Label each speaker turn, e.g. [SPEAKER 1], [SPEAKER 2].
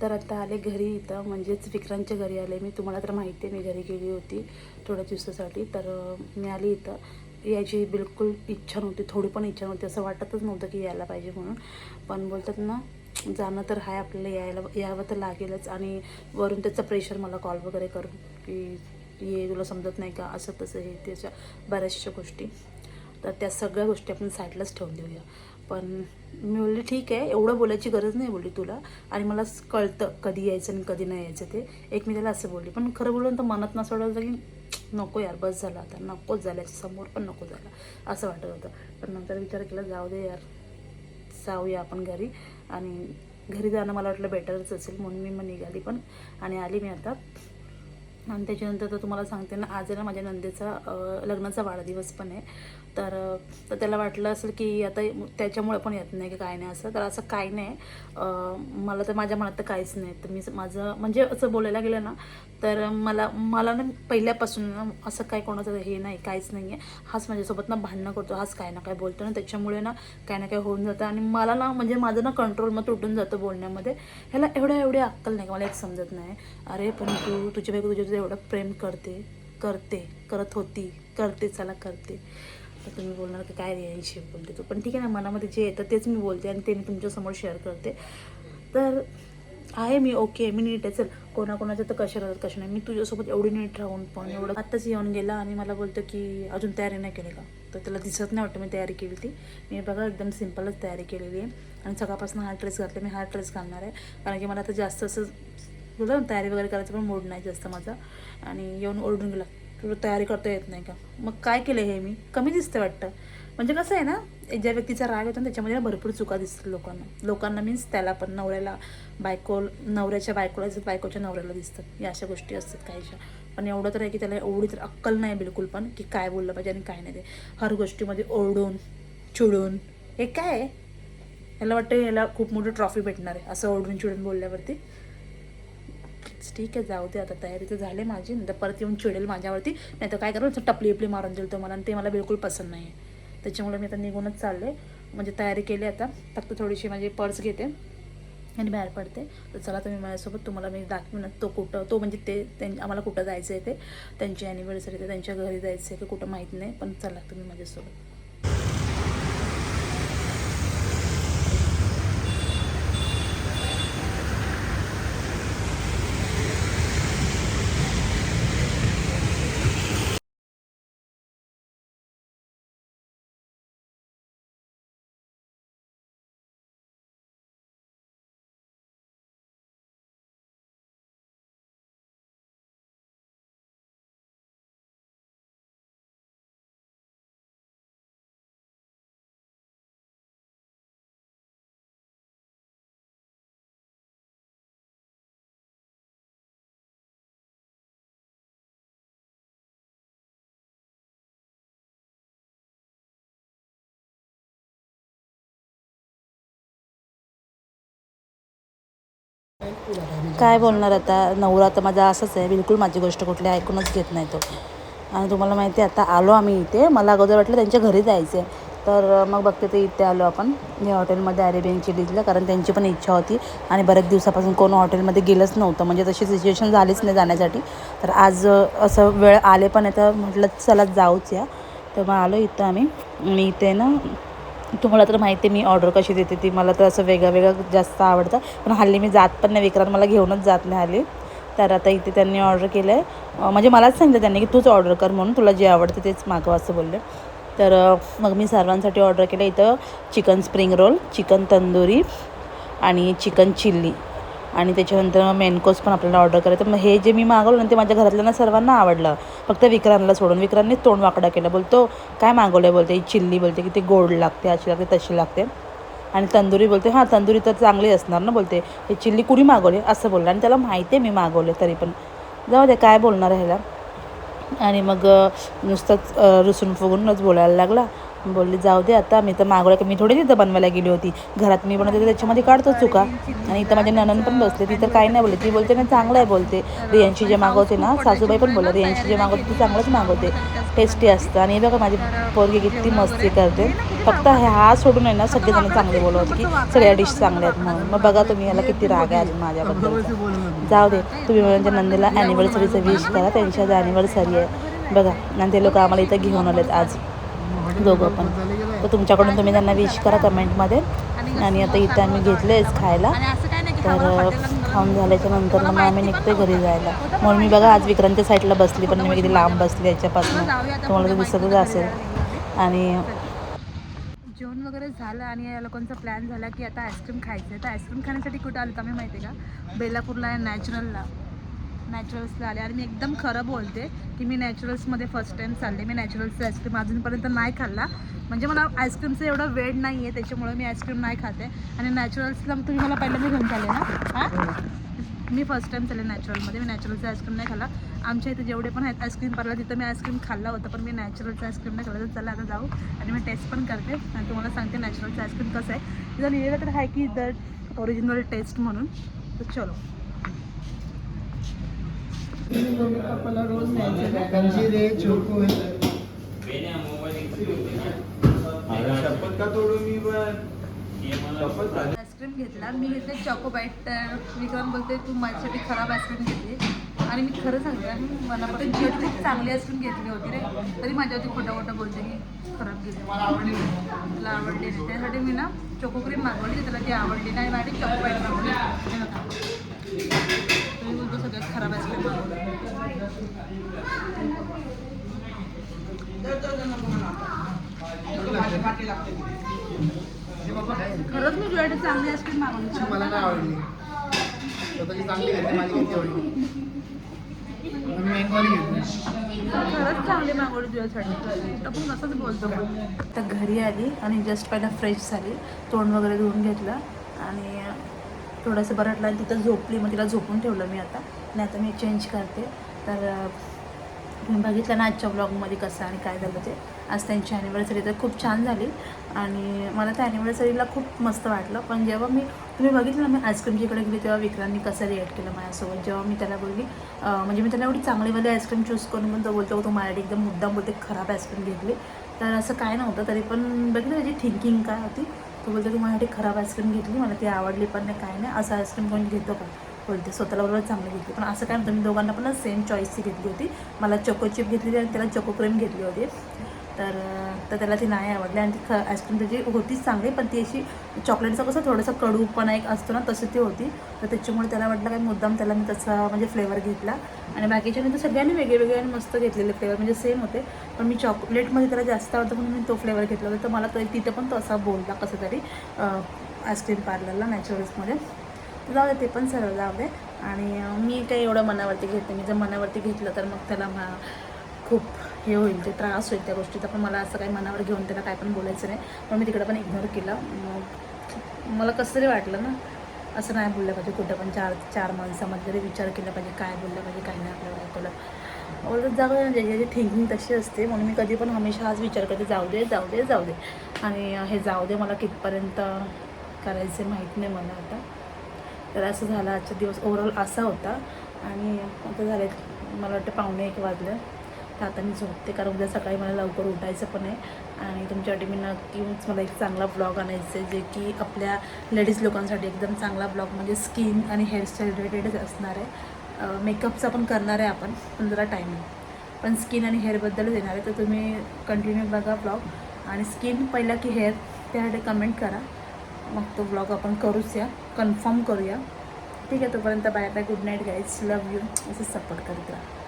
[SPEAKER 1] तर आता आले घरी इथं. म्हणजेच विक्रांतच्या घरी आले मी. तुम्हाला तर माहिती आहे मी घरी गेली होती थोड्या दिवसासाठी. तर मी आली इथं. यायची बिलकुल इच्छा नव्हती थोडी पण इच्छा नव्हती. असं वाटतच नव्हतं की यायला पाहिजे म्हणून. पण बोलतात ना जाणं तर हाय आपल्याला यायला यावं तर लागेलच. आणि वरून त्याचं प्रेशर मला कॉल वगैरे करून की ये तुला समजत नाही का? असं तसं हे त्याच्या बऱ्याचशा गोष्टी. तर त्या सगळ्या गोष्टी आपण साईडलाच ठेवून देऊया. पण मी बोलले ठीक आहे. एवढं बोलायची गरज नाही बोलली तुला. आणि मला कळतं कधी यायचं आणि कधी नाही यायचं ते. एक मी त्याला असं बोलली. पण खरं बोलून तर मनात नसं वाटत होतं की नको यार बस झालं आता. नकोच झालं. समोर पण नको झालं. असं वाटत होतं. पण नंतर विचार केला जाऊ दे यार. जाऊया आपण घरी. आणि घरी जाणं मला वाटलं बेटरच असेल. म्हणून मी मग निघाली पण. आणि आली मी आता. आणि त्याच्यानंतर तर तुम्हाला सांगते ना आज आहे ना माझ्या नंदेचा लग्नाचा वाढदिवस पण आहे. तर तर त्याला वाटलं असेल की आता त्याच्यामुळे पण येत नाही की काय नाही असं. तर असं काय नाही. मला तर माझ्या मनात तर काहीच नाही. तर मी माझं म्हणजे असं बोलायला गेलं ना तर मला मला ना पहिल्यापासून ना असं काय कोणाचं हे नाही काहीच नाही आहे हाच माझ्यासोबत ना भांडणं करतो हाच काय ना काय बोलतो ना. त्याच्यामुळे ना काय ना काय होऊन जातं. आणि मला ना म्हणजे माझं ना कंट्रोल मग तुटून जातं बोलण्यामध्ये. ह्याला एवढ्या एवढी अक्कल नाही का? मला एक समजत नाही. अरे पण तू तुझ्या बायको तुझ्या तुझं एवढं प्रेम करते करते करत होती करते चला करते. तर तुम्ही बोलणार की काय रियांशी बोलते तू. पण ठीक आहे ना मनामध्ये जे येतं तेच मी बोलते आणि ते मी तुमच्यासमोर शेअर करते. तर आहे मी ओके मी नीट आहे. चल कोणाकोणाचं तर कशा राहतात कशा नाही. मी तुझ्यासोबत एवढी नीट राहून पण एवढं आत्ताच येऊन गेला आणि मला बोलतो की अजून तयारी नाही केली का? तर त्याला दिसत नाही वाटतं मी तयारी केली ती. मी बघा एकदम सिम्पलच तयारी केलेली आहे. आणि सकाळपासून हा ड्रेस घातला मी हा ड्रेस घालणार आहे. कारण की मला आता जास्त असं तुला तयारी वगैरे करायचं पण मूड नाही जास्त माझा. आणि येऊन ओरडून गेला. तुला तयारी करता येत नाही का? मग काय केलं हे मी? कमी दिसतं वाटतं. म्हणजे कसं आहे ना ज्या व्यक्तीचा राग येतो ना त्याच्यामध्ये भरपूर चुका दिसतात लोकांना. लोकांना मीन्स त्याला पण नवऱ्याला बायको नवऱ्याच्या बायकोला दिसतात बायकोच्या नवऱ्याला दिसतात. या अशा गोष्टी असतात काहीशा. पण एवढं तर आहे की त्याला एवढी तर अक्कल नाही बिलकुल पण की काय बोललं पाहिजे आणि काय नाही ते. हर गोष्टीमध्ये ओरडून चिडून. हे काय आहे? याला वाटतं याला खूप मोठी ट्रॉफी भेटणार आहे असं ओरडून चिडून बोलल्यावरती. ठीक आहे जाऊ दे आता तयारी तर झाली माझी. नंतर परत येऊन चिडेल माझ्यावरती. नाही तर काय करू टपली इपली मारून देईल तो मला आणि ते मला बिलकुल पसंत नाही आहे त्याच्यामुळे मी आता निघूनच चालले. म्हणजे तयारी केली आता. फक्त थोडीशी माझी पर्स घेते आणि बाहेर पडते. तर चला तुम्ही माझ्यासोबत तुम्हाला मी दाखवीन तो कुठं तो म्हणजे ते त्यां आम्हाला कुठं जायचं आहे ते. त्यांची ॲनिव्हर्सरी ते त्यांच्या घरी जायचं आहे की कुठं माहीत नाही. पण चला तुम्ही माझ्यासोबत. काय बोलणार आता? नवरा तर माझा असंच आहे. बिलकुल माझी गोष्ट कुठली ऐकूनच घेत नाही तो. आणि तुम्हाला माहिती आहे आता आलो आम्ही इथे. मला अगोदर वाटलं त्यांच्या घरी जायचं आहे तर मग बघते ते इथे आलो आपण. या हॉटेलमध्ये अरेबियन चिलीजला कारण त्यांची पण इच्छा होती. आणि बऱ्याच दिवसापासून कोण हॉटेलमध्ये गेलंच नव्हतं. म्हणजे तशी सिच्युएशन झालीच नाही जाण्यासाठी. तर आज असं वेळ आले पण आहे तर म्हटलं चला जाऊच या. तर मग आलो इथं आम्ही. मी इथे ना तुम्हाला तर माहिती आहे मी ऑर्डर कशी देते ती. मला तर असं वेगळं वेगळं जास्त आवडतं. पण हल्ली मी जात पण नाही. विक्रांत मला घेऊनच जात नाही हल्ली. तर आता इथे त्यांनी ऑर्डर केलं आहे म्हणजे मलाच सांगितलं त्यांनी की तूच ऑर्डर कर म्हणून. तुला जे आवडतं तेच मागव असं बोलले. तर मग मी सर्वांसाठी ऑर्डर केलं. इथं chicken spring roll chicken tandoori आणि चिकन चिल्ली. आणि त्याच्यानंतर मेनकोस पण आपल्याला ऑर्डर करायचं. मग हे जे मी मागवलं ना ते माझ्या घरातल्यांना सर्वांना आवडलं. फक्त विक्रांतला सोडून. विक्रांतने तोंड वाकडा केलं. बोलतो काय मागवलं आहे बोलते चिल्ली. बोलते की ती गोड लागते अशी लागते तशी लागते. आणि तंदुरी बोलते हां तंदुरी तर चांगली असणार ना? बोलते हे चिल्ली कुणी मागवली? असं बोललं. आणि त्याला माहिती आहे मी मागवले तरी पण. जाऊ दे काय बोलणार ह्याला. आणि मग नुसतंच रुसून फुगूनच बोलायला लागला. बोलली जाऊ दे आता मी तर मागवलं की मी थोडी तिथं बनवायला गेली होती. घरात मी बनवते त्याच्यामध्ये काढतो चुका. आणि इथं माझी ननन पण बसते ती तर काही नाही बोलते ती बोलते ना चांगलं आहे बोलते. रियांशी जे मागवते ना सासूबाई पण बोलते रियांशी जे मागवते ती चांगलंच मागवते. टेस्टी असतं. आणि बघा माझी पोरगी किती मस्ती करते. फक्त हा सोडून आहे ना सगळेजण चांगले बोलवत की सगळ्या डिश चांगल्या आहेत म्हणून. मग बघा तुम्ही याला किती राग आहे अजून माझ्याबद्दल जाऊ दे तुम्ही म्हणजे नंदीला ॲनिव्हर्सरीचं विश करा. त्यांची आज ॲनिव्हर्सरी आहे. बघा आणि ते लोक आम्हाला इथं घेऊन आलेत आज. दोघं पण. तर तुमच्याकडून तुम्ही त्यांना विश करा कमेंटमध्ये. आणि आता इथं आम्ही घेतलेच खायला. तर खाऊन झाल्याच्यानंतर मग आम्ही निघते घरी जायला. म्हणून मी बघा आज विक्रांतच्या साईडला बसली पण मी किती लांब बसली याच्यापासून. तुम्हाला तर दिसतच असेल. आणि
[SPEAKER 2] जेवण वगैरे झालं आणि या लोकांचा प्लॅन झाला की आता आईस्क्रीम खायचं आहे तर आईस्क्रीम खाण्यासाठी कुठं आलं आम्ही माहिती आहे का? बेलापूरला नॅचरलला नॅचरल्सला आले. आणि मी एकदम खरं बोलते की मी नॅचरल्समध्ये फर्स्ट टाईम चालले. मी नॅचरल्सचं आईस्क्रीम अजूनपर्यंत नाही खाल्ला. म्हणजे मला आईस्क्रीमचं एवढं वेळ नाही आहे त्याच्यामुळे मी आईस्क्रीम नाही खाते. आणि नॅचरल्सला तुम्ही मला पहिल्यांदा घेऊन चालले ना? हां? मी फर्स्ट टाईम चालले नॅचरलमध्ये मी नॅचरलचं आईस्क्रीम नाही खाल्ला. आमच्या इथे जेवढे पण आहेत आईस्क्रीम पार्लर तिथं मी आईस्क्रीम खाल्ला होता पण मी नॅचरलचं आईस्क्रीम नाही खाल्लं. तर चला आता जाऊ आणि मी टेस्ट पण करते. आणि तुम्हाला सांगते नॅचरलचं आईस्क्रीम कसं आहे. तिथं लिहिलेलं तर आहे की द ओरिजिनल टेस्ट म्हणून. तर चलो. रोज न्यायचं
[SPEAKER 3] अंजीर आहे चोको आहे अरे शपथ का तोडू मी
[SPEAKER 2] आईस्क्रीम घेतला. मी घेतले चॉको बाईट. तर विक्रम बोलते तू माझ्यासाठी खराब आईस्क्रीम घेतली. आणि मी खरं सांगते आणि मला पण जी चांगली आईस्क्रीम घेतली होती रे. तरी माझ्यावरती खोटं खोटं बोलते की खराब घेतली. मला आवडली तुला आवडली नाही. त्यासाठी मी ना चोको क्रीम मागवली. त्याला ती आवडली नाही. माझी चॉको बाईट मागवली हे बघा. तुम्ही बोलतो सगळ्यात खराब आईस्क्रीम मागवली खरंच मी तुझ्यासाठी चांगली आईस्क्रीम मागवली
[SPEAKER 3] मला नाही आवडली स्वतःची चांगली घेतली माझी किती आवडली मी मँगोवाली घेतली
[SPEAKER 2] खरंच चांगली मागवली तुझ्यासाठी आपण कसंच बोलतो
[SPEAKER 1] आता घरी आली आणि जस्ट पहिला फ्रेश झाली. तोंड वगैरे धुवून घेतलं आणि थोडंसं बरं वाटलं आणि तिथं झोपली मग तिला झोपून ठेवलं मी आता. आणि आता मी चेंज करते. तर तुम्ही बघितलं ना आजच्या ब्लॉगमध्ये कसं आणि काय झालं ते. आज त्यांची ॲनिव्हर्सरी तर खूप छान झाली. आणि मला त्या ॲनिव्हर्सरीला खूप मस्त वाटलं. पण जेव्हा मी तुम्ही बघितलं ना मी आईस्क्रीमच्याकडे गेली तेव्हा विक्रांनी कसं रिॲक्ट केलं माझ्यासोबत. जेव्हा मी त्याला बोलली म्हणजे मी त्याला एवढी चांगलीवाली आईस्क्रीम चूज करून पण तो बोलतो तो माझ्यासाठी एकदम मुद्दाम बोलते खराब आईस्क्रीम घेतली. तर असं काय नव्हतं तरी पण बघितलं त्याची थिंकिंग काय होती. तो बोलतो तू माझ्यासाठी खराब आईस्क्रीम घेतली मला ती आवडली पण नाही काय नाही. असं आईस्क्रीम कोणी घेतो का? ते स्वतःला बरोबर चांगली घेतली. पण असं काय तुम्ही मी दोघांना पण सेम चॉईसची घेतली होती. मला चोको चिप घेतली आणि त्याला चोको क्रीम घेतली होती. तर तर त्याला ती नाही आवडली आणि ती ख आईस्क्रीम त्याची होतीच चांगली पण ती अशी चॉकलेटचं कसं थोडंसं कडूपणा एक असतो ना तशी ती होती. तर त्याच्यामुळे त्याला वाटलं काय मुद्दाम त्याला मी तसा म्हणजे फ्लेवर घेतला. आणि बाकीच्याने तर सगळ्यांनी वेगळे आणि मस्त घेतलेले फ्लेवर म्हणजे सेम होते. पण मी चॉकलेटमध्ये त्याला जास्त आवडतं म्हणून मी तो फ्लेवर घेतला होता. तर मला तर तिथं पण तो असा बोलला कसं तरी आईस्क्रीम पार्लरला नॅचरल्समध्ये जाऊ दे ते पण सरळ जाऊ दे. आणि मी काही एवढं मनावरती घेते मी जर मनावरती घेतलं तर मग त्याला मा खूप हे होईल ते त्रास होईल त्या गोष्टीचा. पण मला असं काही मनावर घेऊन त्याला काय पण बोलायचं नाही. पण मी तिकडं पण इग्नोर केलं. मग मला कसं तरी वाटलं ना असं नाही बोललं पाहिजे. कुठं पण चार चार माणसामध्ये तरी विचार केला पाहिजे. काय बोललं पाहिजे काय नाही आपल्याला ऐकवलं. बोलत जाऊ दे ज्याची थिंकिंग तशी असते. म्हणून मी कधी पण हमेशा हाच विचार करते जाऊ दे जाऊ दे जाऊ दे. आणि हे जाऊ दे मला कितपर्यंत करायचे माहीत नाही मला आता. तर असं झालं आजचा दिवस ओव्हरऑल असा होता. आणि आता झाले मला वाटतं पाहुणे एक वाजलं. तर आता मी झोपते कारण उद्या सकाळी मला लवकर उठायचं पण आहे. आणि तुमच्यासाठी मी नक्कीच मला एक चांगला ब्लॉग आणायचं आहे जे की आपल्या लेडीज लोकांसाठी एकदम चांगला ब्लॉग म्हणजे स्किन आणि हेअरस्टाईल रिलेटेडच असणार आहे. मेकअपचा पण करणार आहे आपण पण जरा टायमिंग पण स्किन आणि हेअरबद्दलच येणार आहे. तर तुम्ही कंटिन्यू बघा ब्लॉग आणि स्किन पहिला की हेअर त्यासाठी कमेंट करा. मग तो ब्लॉग आपण करूच या. कन्फर्म करूया. ठीक आहे तोपर्यंत bye bye. Good night guys love you असं सपोर्ट करत राहा.